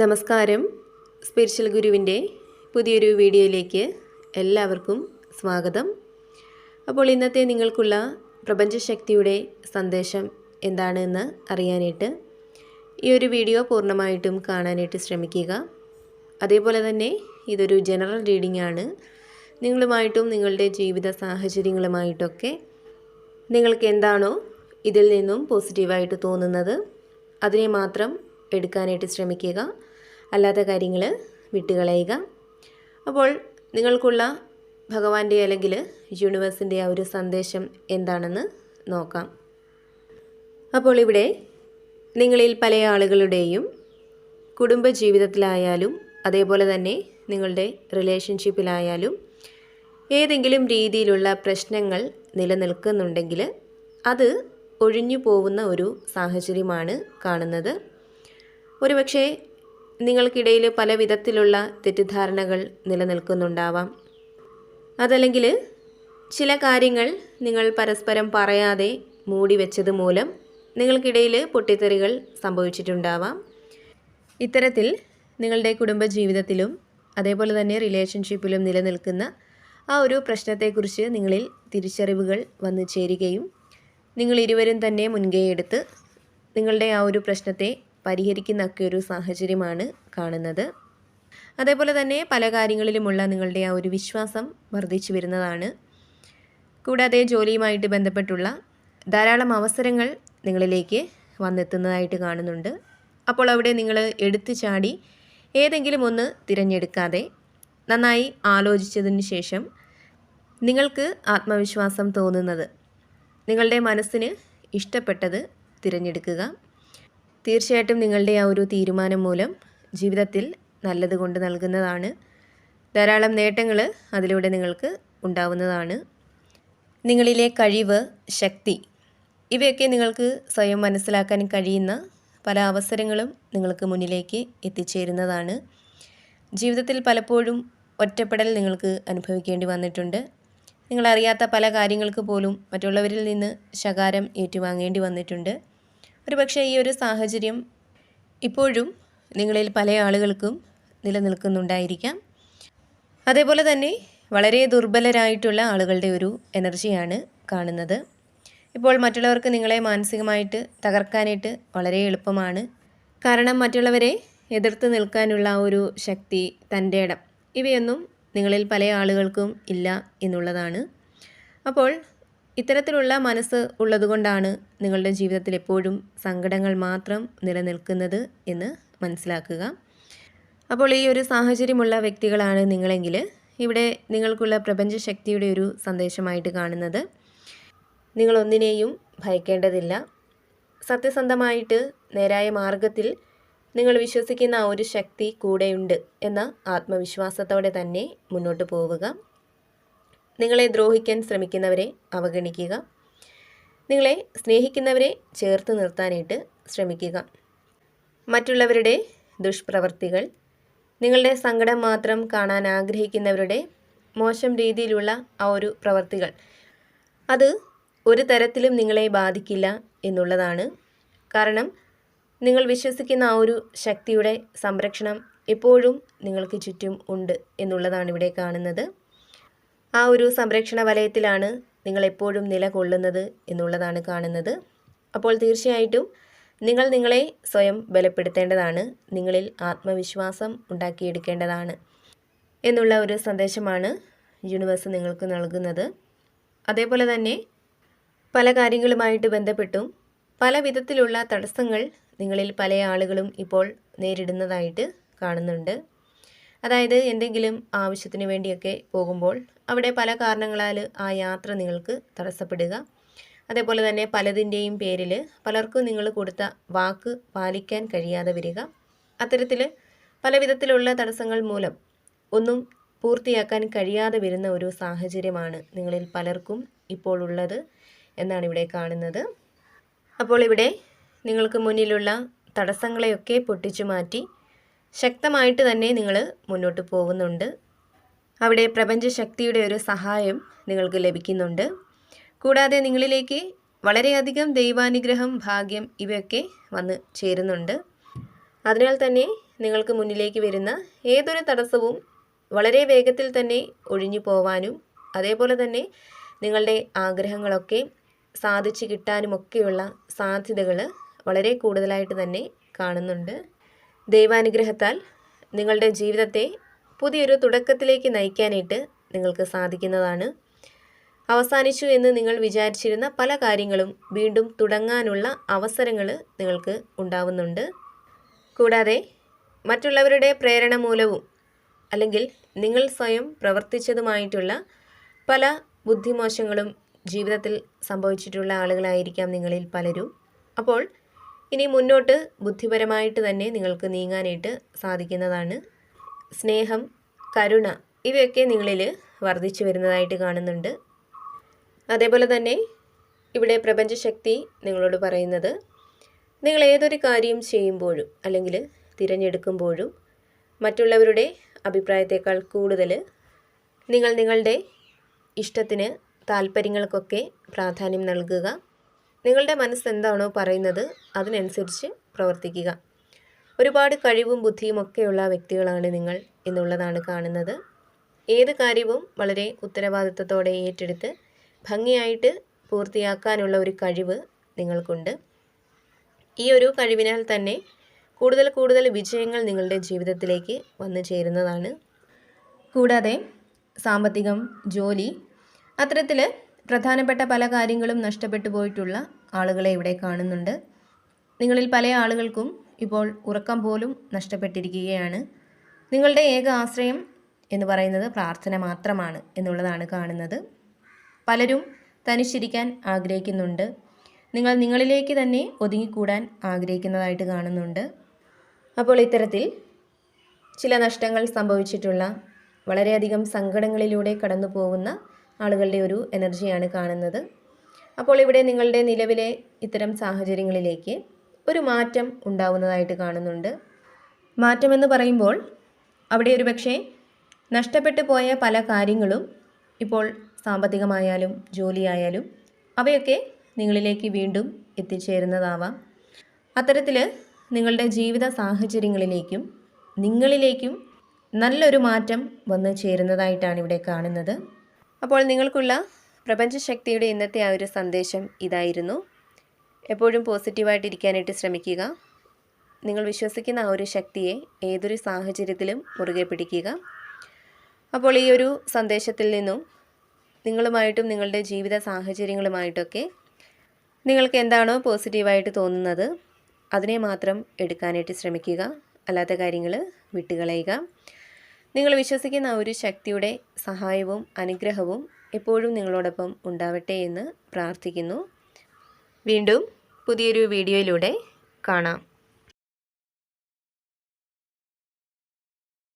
നമസ്കാരം. സ്പിരിച്വൽ ഗുരുവിന്റെ പുതിയൊരു വീഡിയോയിലേക്ക് എല്ലാവർക്കും സ്വാഗതം. അപ്പോൾ ഇന്നത്തെ നിങ്ങൾക്കുള്ള പ്രപഞ്ചശക്തിയുടെ സന്ദേശം എന്താണെന്ന് അറിയാനായിട്ട് ഈ ഒരു വീഡിയോ പൂർണമായിട്ടും കാണാനായിട്ട് ശ്രമിക്കുക. അതേപോലെ തന്നെ ഇതൊരു ജനറൽ റീഡിംഗ് ആണ് നിങ്ങളുമായിട്ടും നിങ്ങളുടെ ജീവിത സാഹചര്യങ്ങളുമായിട്ടൊക്കെ നിങ്ങൾക്ക് എന്താണോ ഇതിൽ നിന്നും പോസിറ്റീവായിട്ട് തോന്നുന്നത് അതിനെ മാത്രം എടുക്കാനായിട്ട് ശ്രമിക്കുക. അല്ലാത്ത കാര്യങ്ങൾ വിട്ടുകളയുക. അപ്പോൾ നിങ്ങൾക്കുള്ള ഭഗവാന്റെ അല്ലെങ്കിൽ യൂണിവേഴ്സിന്റെ ആ ഒരു സന്ദേശം എന്താണെന്ന് നോക്കാം. അപ്പോൾ ഇവിടെ നിങ്ങളിൽ പല ആളുകളുടെയും കുടുംബജീവിതത്തിലായാലും അതേപോലെ തന്നെ നിങ്ങളുടെ റിലേഷൻഷിപ്പിലായാലും ഏതെങ്കിലും രീതിയിലുള്ള പ്രശ്നങ്ങൾ നിലനിൽക്കുന്നുണ്ടെങ്കിൽ അത് ഒഴിഞ്ഞു പോകുന്ന ഒരു സാഹചര്യമാണ് കാണുന്നത്. ഒരുപക്ഷെ നിങ്ങൾക്കിടയിൽ പല വിധത്തിലുള്ള തെറ്റിദ്ധാരണകൾ നിലനിൽക്കുന്നുണ്ടാവാം. അതല്ലെങ്കിൽ ചില കാര്യങ്ങൾ നിങ്ങൾ പരസ്പരം പറയാതെ മൂടി വെച്ചത് മൂലം നിങ്ങൾക്കിടയിൽ പൊട്ടിത്തെറികൾ സംഭവിച്ചിട്ടുണ്ടാവാം. ഇത്തരത്തിൽ നിങ്ങളുടെ കുടുംബജീവിതത്തിലും അതേപോലെ തന്നെ റിലേഷൻഷിപ്പിലും നിലനിൽക്കുന്ന ആ ഒരു പ്രശ്നത്തെക്കുറിച്ച് നിങ്ങളിൽ തിരിച്ചറിവുകൾ വന്നു ചേരുകയും നിങ്ങൾ ഇരുവരും തന്നെ മുൻകൈയെടുത്ത് നിങ്ങളുടെ ആ ഒരു പ്രശ്നത്തെ പരിഹരിക്കുന്നൊക്കെ ഒരു സാഹചര്യമാണ് കാണുന്നത്. അതേപോലെ തന്നെ പല കാര്യങ്ങളിലുമുള്ള നിങ്ങളുടെ ആ ഒരു വിശ്വാസം വർദ്ധിച്ചു വരുന്നതാണ്. കൂടാതെ ജോലിയുമായിട്ട് ബന്ധപ്പെട്ടുള്ള ധാരാളം അവസരങ്ങൾ നിങ്ങളിലേക്ക് വന്നെത്തുന്നതായിട്ട് കാണുന്നുണ്ട്. അപ്പോൾ അവിടെ നിങ്ങൾ എടുത്തു ചാടി ഏതെങ്കിലും ഒന്ന് തിരഞ്ഞെടുക്കാതെ നന്നായി ആലോചിച്ചതിന് ശേഷം നിങ്ങൾക്ക് ആത്മവിശ്വാസം തോന്നുന്നത് നിങ്ങളുടെ മനസ്സിന് ഇഷ്ടപ്പെട്ടത് തിരഞ്ഞെടുക്കുക. തീർച്ചയായിട്ടും നിങ്ങളുടെ ആ ഒരു തീരുമാനം മൂലം ജീവിതത്തിൽ നല്ലത് കൊണ്ട് നൽകുന്നതാണ്. ധാരാളം നേട്ടങ്ങൾ അതിലൂടെ നിങ്ങൾക്ക് ഉണ്ടാവുന്നതാണ്. നിങ്ങളിലെ കഴിവ് ശക്തി ഇവയൊക്കെ നിങ്ങൾക്ക് സ്വയം മനസ്സിലാക്കാൻ കഴിയുന്ന പല അവസരങ്ങളും നിങ്ങൾക്ക് മുന്നിലേക്ക് എത്തിച്ചേരുന്നതാണ്. ജീവിതത്തിൽ പലപ്പോഴും ഒറ്റപ്പെടൽ നിങ്ങൾക്ക് അനുഭവിക്കേണ്ടി വന്നിട്ടുണ്ട്. നിങ്ങളറിയാത്ത പല കാര്യങ്ങൾക്ക് പോലും മറ്റുള്ളവരിൽ നിന്ന് ശകാരം ഏറ്റുവാങ്ങേണ്ടി വന്നിട്ടുണ്ട്. ഒരുപക്ഷെ ഈ ഒരു സാഹചര്യം ഇപ്പോഴും നിങ്ങളിൽ പല ആളുകൾക്കും നിലനിൽക്കുന്നുണ്ടായിരിക്കാം. അതേപോലെ തന്നെ വളരെ ദുർബലരായിട്ടുള്ള ആളുകളുടെ ഒരു എനർജിയാണ് കാണുന്നത്. ഇപ്പോൾ മറ്റുള്ളവർക്ക് നിങ്ങളെ മാനസികമായിട്ട് തകർക്കാനായിട്ട് വളരെ എളുപ്പമാണ്. കാരണം മറ്റുള്ളവരെ എതിർത്ത് നിൽക്കാനുള്ള ഒരു ശക്തി തന്റെ ഇടം. ഇവയൊന്നും നിങ്ങളിൽ പല ആളുകൾക്കും ഇല്ല എന്നുള്ളതാണ്. അപ്പോൾ ഇത്തരത്തിലുള്ള മനസ്സ് ഉള്ളതുകൊണ്ടാണ് നിങ്ങളുടെ ജീവിതത്തിൽ എപ്പോഴും സങ്കടങ്ങൾ മാത്രം നിലനിൽക്കുന്നത് എന്ന് മനസ്സിലാക്കുക. അപ്പോൾ ഈ ഒരു സാഹചര്യമുള്ള വ്യക്തികളാണ് നിങ്ങളെങ്കിൽ ഇവിടെ നിങ്ങൾക്കുള്ള പ്രപഞ്ചശക്തിയുടെ ഒരു സന്ദേശമായിട്ട് കാണുന്നത്. നിങ്ങളൊന്നിനെയും ഭയക്കേണ്ടതില്ല. സത്യസന്ധമായിട്ട് നേരായ മാർഗത്തിൽ നിങ്ങൾ വിശ്വസിക്കുന്ന ആ ഒരു ശക്തി കൂടെയുണ്ട് എന്ന ആത്മവിശ്വാസത്തോടെ തന്നെ മുന്നോട്ട് പോവുക. നിങ്ങളെ ദ്രോഹിക്കാൻ ശ്രമിക്കുന്നവരെ അവഗണിക്കുക. നിങ്ങളെ സ്നേഹിക്കുന്നവരെ ചേർത്ത് നിർത്താനായിട്ട് ശ്രമിക്കുക. മറ്റുള്ളവരുടെ ദുഷ്പ്രവർത്തികൾ നിങ്ങളുടെ സങ്കടം മാത്രം കാണാൻ ആഗ്രഹിക്കുന്നവരുടെ മോശം രീതിയിലുള്ള ആ ഒരു പ്രവർത്തികൾ അത് ഒരു തരത്തിലും നിങ്ങളെ ബാധിക്കില്ല എന്നുള്ളതാണ്. കാരണം നിങ്ങൾ വിശ്വസിക്കുന്ന ആ ഒരു ശക്തിയുടെ സംരക്ഷണം എപ്പോഴും നിങ്ങൾക്ക് ചുറ്റും ഉണ്ട് എന്നുള്ളതാണ് ഇവിടെ കാണുന്നത്. ആ ഒരു സംരക്ഷണ വലയത്തിലാണ് നിങ്ങൾ എപ്പോഴും നിലകൊള്ളുന്നത് എന്നുള്ളതാണ് കാണുന്നത്. അപ്പോൾ തീർച്ചയായിട്ടും നിങ്ങൾ നിങ്ങളെ സ്വയം ബലപ്പെടുത്തേണ്ടതാണ്. നിങ്ങളിൽ ആത്മവിശ്വാസം ഉണ്ടാക്കിയെടുക്കേണ്ടതാണ് എന്നുള്ള ഒരു സന്ദേശമാണ് യൂണിവേഴ്സ് നിങ്ങൾക്ക് നൽകുന്നത്. അതേപോലെ തന്നെ പല കാര്യങ്ങളുമായിട്ട് ബന്ധപ്പെട്ടും പല വിധത്തിലുള്ള തടസ്സങ്ങൾ നിങ്ങളിൽ പല ആളുകളും ഇപ്പോൾ നേരിടുന്നതായിട്ട് കാണുന്നുണ്ട്. അതായത് എന്തെങ്കിലും ആവശ്യത്തിന് വേണ്ടിയൊക്കെ പോകുമ്പോൾ അവിടെ പല കാരണങ്ങളാൽ ആ യാത്ര നിങ്ങൾക്ക് തടസ്സപ്പെടുക. അതേപോലെ തന്നെ പലതിന്റെയും പേരിൽ പലർക്കും നിങ്ങൾ കൊടുത്ത വാക്ക് പാലിക്കാൻ കഴിയാതെ വരിക. അത്തരത്തിൽ പല വിധത്തിലുള്ള തടസ്സങ്ങൾ മൂലം ഒന്നും പൂർത്തിയാക്കാൻ കഴിയാതെ വരുന്ന ഒരു സാഹചര്യമാണ് നിങ്ങളിൽ പലർക്കും ഇപ്പോൾ ഉള്ളത് എന്നാണ് ഇവിടെ കാണുന്നത്. അപ്പോൾ ഇവിടെ നിങ്ങൾക്ക് മുന്നിലുള്ള തടസ്സങ്ങളെയൊക്കെ പൊട്ടിച്ചു മാറ്റി ശക്തമായിട്ട് തന്നെ നിങ്ങൾ മുന്നോട്ട് പോകുന്നുണ്ട്. അവിടെ പ്രപഞ്ചശക്തിയുടെ ഒരു സഹായം നിങ്ങൾക്ക് ലഭിക്കുന്നുണ്ട്. കൂടാതെ നിങ്ങളിലേക്ക് വളരെയധികം ദൈവാനുഗ്രഹം ഭാഗ്യം ഇവയൊക്കെ വന്ന് ചേരുന്നുണ്ട്. അതിനാൽ തന്നെ നിങ്ങൾക്ക് മുന്നിലേക്ക് വരുന്ന ഏതൊരു തടസ്സവും വളരെ വേഗത്തിൽ തന്നെ ഒഴിഞ്ഞു പോവാനും അതേപോലെ തന്നെ നിങ്ങളുടെ ആഗ്രഹങ്ങളൊക്കെ സാധിച്ചു കിട്ടാനുമൊക്കെയുള്ള സാധ്യതകൾ വളരെ കൂടുതലായിട്ട് തന്നെ കാണുന്നുണ്ട്. ദൈവാനുഗ്രഹത്താൽ നിങ്ങളുടെ ജീവിതത്തെ പുതിയൊരു തുടക്കത്തിലേക്ക് നയിക്കാനായിട്ട് നിങ്ങൾക്ക് സാധിക്കുന്നതാണ്. അവസാനിച്ചു എന്ന് നിങ്ങൾ വിചാരിച്ചിരുന്ന പല കാര്യങ്ങളും വീണ്ടും തുടങ്ങാനുള്ള അവസരങ്ങൾ നിങ്ങൾക്ക് ഉണ്ടാവുന്നുണ്ട്. കൂടാതെ മറ്റുള്ളവരുടെ പ്രേരണ മൂലവും അല്ലെങ്കിൽ നിങ്ങൾ സ്വയം പ്രവർത്തിച്ചതുമായിട്ടുള്ള പല ബുദ്ധിമോശങ്ങളും ജീവിതത്തിൽ സംഭവിച്ചിട്ടുള്ള ആളുകളായിരിക്കാം നിങ്ങളിൽ പലരും. അപ്പോൾ ഇനി മുന്നോട്ട് ബുദ്ധിപരമായിട്ട് തന്നെ നിങ്ങൾക്ക് നീങ്ങാനായിട്ട് സാധിക്കുന്നതാണ്. സ്നേഹം കരുണ ഇവയൊക്കെ നിങ്ങളിൽ വർദ്ധിച്ചു വരുന്നതായിട്ട് കാണുന്നുണ്ട്. അതേപോലെ തന്നെ ഇവിടെ പ്രപഞ്ചശക്തി നിങ്ങളോട് പറയുന്നത് നിങ്ങൾ ഏതൊരു കാര്യം ചെയ്യുമ്പോഴും അല്ലെങ്കിൽ തിരഞ്ഞെടുക്കുമ്പോഴും മറ്റുള്ളവരുടെ അഭിപ്രായത്തേക്കാൾ കൂടുതൽ നിങ്ങൾ നിങ്ങളുടെ ഇഷ്ടത്തിന് താല്പര്യങ്ങൾക്കൊക്കെ പ്രാധാന്യം നൽകുക. നിങ്ങളുടെ മനസ്സ് എന്താണോ പറയുന്നത് അതിനനുസരിച്ച് പ്രവർത്തിക്കുക. ഒരുപാട് കഴിവും ബുദ്ധിയും ഒക്കെയുള്ള വ്യക്തികളാണ് നിങ്ങൾ എന്നുള്ളതാണ് കാണുന്നത്. ഏത് കാര്യവും വളരെ ഉത്തരവാദിത്വത്തോടെ ഏറ്റെടുത്ത് ഭംഗിയായിട്ട് പൂർത്തിയാക്കാനുള്ള ഒരു കഴിവ് നിങ്ങൾക്കുണ്ട്. ഈ ഒരു കഴിവിനാൽ തന്നെ കൂടുതൽ കൂടുതൽ വിജയങ്ങൾ നിങ്ങളുടെ ജീവിതത്തിലേക്ക് വന്നു ചേരുന്നതാണ്. കൂടാതെ സാമ്പത്തികം ജോലി അത്തരത്തിൽ പ്രധാനപ്പെട്ട പല കാര്യങ്ങളും നഷ്ടപ്പെട്ടു പോയിട്ടുള്ള ആളുകളെ ഇവിടെ കാണുന്നുണ്ട്. നിങ്ങളിൽ പല ആളുകൾക്കും ഇപ്പോൾ ഉറക്കം പോലും നഷ്ടപ്പെട്ടിരിക്കുകയാണ്. നിങ്ങളുടെ ഏക ആശ്രയം എന്ന് പറയുന്നത് പ്രാർത്ഥന മാത്രമാണ് എന്നുള്ളതാണ് കാണുന്നത്. പലരും തനിച്ചിരിക്കാൻ ആഗ്രഹിക്കുന്നുണ്ട്. നിങ്ങൾ നിങ്ങളിലേക്ക് തന്നെ ഒതുങ്ങിക്കൂടാൻ ആഗ്രഹിക്കുന്നതായിട്ട് കാണുന്നുണ്ട്. അപ്പോൾ ഇത്തരത്തിൽ ചില നഷ്ടങ്ങൾ സംഭവിച്ചിട്ടുള്ള വളരെയധികം സങ്കടങ്ങളിലൂടെ കടന്നു പോകുന്ന ആളുകളുടെ ഒരു എനർജിയാണ് കാണുന്നത്. അപ്പോൾ ഇവിടെ നിങ്ങളുടെ നിലവിലെ ഇത്തരം സാഹചര്യങ്ങളിലേക്ക് ഒരു മാറ്റം ഉണ്ടാവുന്നതായിട്ട് കാണുന്നുണ്ട്. മാറ്റമെന്ന് പറയുമ്പോൾ അവിടെ ഒരു പക്ഷേ നഷ്ടപ്പെട്ടു പോയ പല കാര്യങ്ങളും ഇപ്പോൾ സാമ്പത്തികമായാലും ജോലിയായാലും അവയൊക്കെ നിങ്ങളിലേക്ക് വീണ്ടും എത്തിച്ചേരുന്നതാവാം. അത്തരത്തിൽ നിങ്ങളുടെ ജീവിത സാഹചര്യങ്ങളിലേക്കും നിങ്ങളിലേക്കും നല്ലൊരു മാറ്റം വന്നു ചേരുന്നതായിട്ടാണ് ഇവിടെ കാണുന്നത്. അപ്പോൾ നിങ്ങൾക്കുള്ള പ്രപഞ്ചശക്തിയുടെ ഇന്നത്തെ ആ ഒരു സന്ദേശം ഇതായിരുന്നു. എപ്പോഴും പോസിറ്റീവായിട്ടിരിക്കാനായിട്ട് ശ്രമിക്കുക. നിങ്ങൾ വിശ്വസിക്കുന്ന ആ ഒരു ശക്തിയെ ഏതൊരു സാഹചര്യത്തിലും മുറുകെ പിടിക്കുക. അപ്പോൾ ഈ ഒരു സന്ദേശത്തിൽ നിന്നും നിങ്ങളുമായിട്ടും നിങ്ങളുടെ ജീവിത സാഹചര്യങ്ങളുമായിട്ടൊക്കെ നിങ്ങൾക്ക് എന്താണോ പോസിറ്റീവായിട്ട് തോന്നുന്നത് അതിനെ മാത്രം എടുക്കാനായിട്ട് ശ്രമിക്കുക. അല്ലാത്ത കാര്യങ്ങൾ വിട്ടുകളയുക. നിങ്ങൾ വിശ്വസിക്കുന്ന ഒരു ശക്തിയുടെ സഹായവും അനുഗ്രഹവും എപ്പോഴും നിങ്ങളോടൊപ്പം ഉണ്ടാവട്ടെ എന്ന് പ്രാർത്ഥിക്കുന്നു. വീണ്ടും പുതിയൊരു വീഡിയോയിലൂടെ കാണാം.